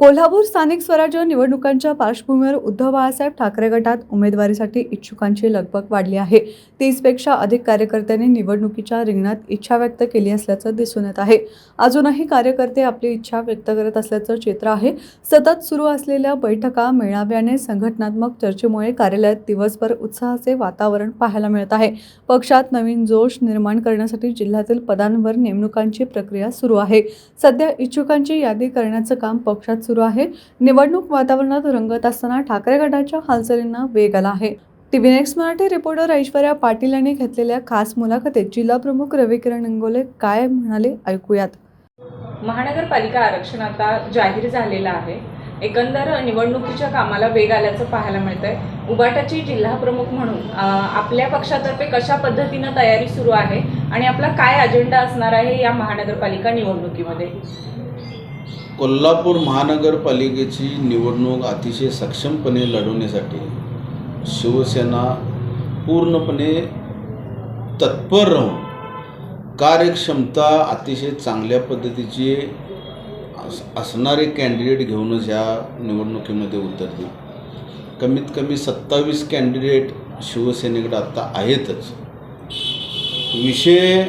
कोल्हापूर स्थानिक स्वराज्य निवडणुकांच्या पार्श्वभूमीवर उद्धव बाळासाहेब ठाकरे गटात उमेदवारीसाठी इच्छुकांची लगबग वाढली आहे. तीसपेक्षा अधिक कार्यकर्त्यांनी निवडणुकीच्या रिंगणात इच्छा व्यक्त केली असल्याचं दिसून येत आहे. अजूनही कार्यकर्ते आपली इच्छा व्यक्त करत असल्याचं चित्र आहे. सतत सुरू असलेल्या बैठका मेळाव्याने संघटनात्मक चर्चेमुळे कार्यालयात दिवसभर उत्साहाचे वातावरण पाहायला मिळत आहे. पक्षात नवीन जोश निर्माण करण्यासाठी जिल्ह्यातील पदांवर नेमणुकांची प्रक्रिया सुरू आहे. सध्या इच्छुकांची यादी करण्याचं काम पक्षात सुरू आहे. निवडणूक वातावरणात रंगत असताना ठाकरे गटाच्या हालचालींना वेग आला आहे. TV next Marathi reporter Aishwarya Patil यांनी घेतलेल्या खास मुलाखतीत जिल्हा प्रमुख रविकिरण इंगोले काय म्हणाले ऐकूयात. महानगरपालिका आरक्षण आता जाहीर झालेलं आहे. एकंदर निवडणुकीच्या कामाला वेग आल्याचं पाहायला मिळतंय. उबाटाची जिल्हा प्रमुख म्हणून आपल्या पक्षातर्फे कशा पद्धतीनं तयारी सुरू आहे आणि आपला काय अजेंडा असणार आहे या महानगरपालिका निवडणुकीमध्ये? कोल्हापूर महानगरपालिकेची निवडणूक अतिशय सक्षमपणे लढवण्यासाठी शिवसेना पूर्णपणे तत्पर राहून कार्यक्षमता अतिशय चांगल्या पद्धतीची असणारे कॅन्डिडेट घेऊनच ह्या निवडणुकीमध्ये उतरतील कमीत कमी सत्तावीस कॅन्डिडेट शिवसेनेकडे आत्ता आहेतच. विषय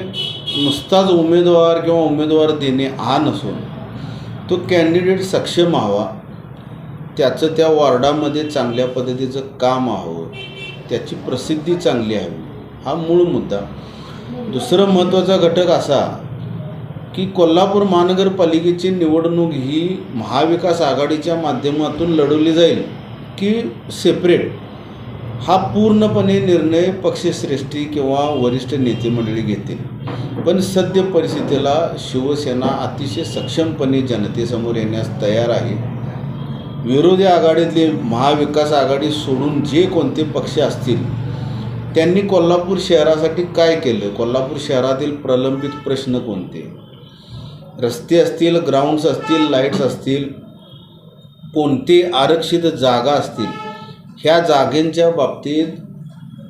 नुसताच उमेदवार किंवा उमेदवार देणे हा नसून तो कॅन्डिडेट सक्षम हवा. त्याचं त्या वॉर्डामध्ये चांगल्या पद्धतीचं काम हवं. त्याची प्रसिद्धी चांगली हवी. हा मूळ मुद्दा. दुसरं महत्त्वाचा घटक असा की कोल्हापूर महानगरपालिकेची निवडणूक ही महाविकास आघाडीच्या माध्यमातून लढवली जाईल की सेपरेट हा पूर्णपणे निर्णय पक्षश्रेष्ठी किंवा वरिष्ठ नेते मंडळी घेतील. पण सद्य परिस्थितीला शिवसेना अतिशय सक्षमपणे जनतेसमोर येण्यास तयार आहे. विरोधी आघाडीतले महाविकास आघाडी सोडून जे कोणते पक्ष असतील त्यांनी कोल्हापूर शहरासाठी काय केलं? कोल्हापूर शहरातील प्रलंबित प्रश्न कोणते? रस्ते असतील ग्राउंड्स असतील लाईट्स असतील कोणते आरक्षित जागा असतील ह्या जागेंच्या बाबतीत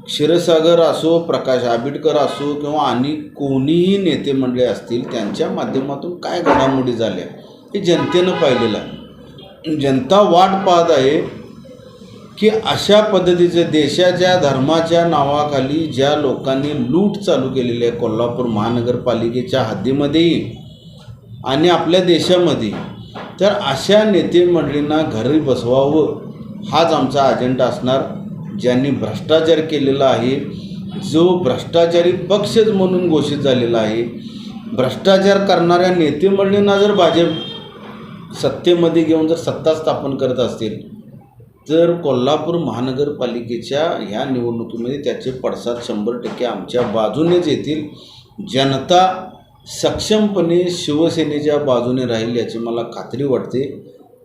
क्षीरसागर असो प्रकाश आंबेडकर असो किंवा आणि कोणीही नेते मंडळी असतील त्यांच्या माध्यमातून काय घडामोडी झाल्या हे जनतेनं पाहिलेलं आहे. जनता वाट पाहत आहे की अशा पद्धतीचे देशाच्या धर्माच्या नावाखाली ज्या लोकांनी लूट चालू केलेली आहे कोल्हापूर महानगरपालिकेच्या हद्दीमध्येही आणि आपल्या देशामध्ये तर अशा नेते मंडळींना घरी बसवावं हाच आमचा अजेंडा असणार. ज्यांनी भ्रष्टाचार केलेला आहे जो भ्रष्टाचारी पक्षच म्हणून घोषित झालेला आहे भ्रष्टाचार करणाऱ्या नेतेमंडळींना जर भाजप सत्तेमध्ये घेऊन जर सत्ता स्थापन करत असतील तर कोल्हापूर महानगरपालिकेच्या ह्या निवडणुकीमध्ये त्याचे पडसाद शंभर टक्के आमच्या बाजूनेच येतील. जनता सक्षमपणे शिवसेनेच्या बाजूने राहील याची मला खात्री वाटते.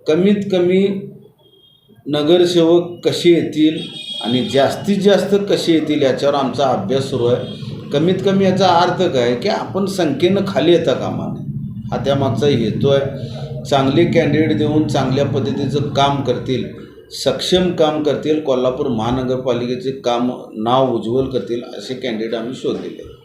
कमीत कमी नगरसेवक कसे येतील आणि जास्तीत जास्त कसे येतील याच्यावर आमचा अभ्यास सुरू आहे. कमीत कमी याचा अर्थ काय की आपण संख्येनं खाली येता कामा नये. हा त्यामागचा हेतू आहे. चांगले कॅन्डिडेट देऊन चांगल्या पद्धतीचं काम करतील सक्षम काम करतील कोल्हापूर महानगरपालिकेचे काम नाव उज्ज्वल करतील असे कॅन्डिडेट आम्ही शोधलेले आहेत.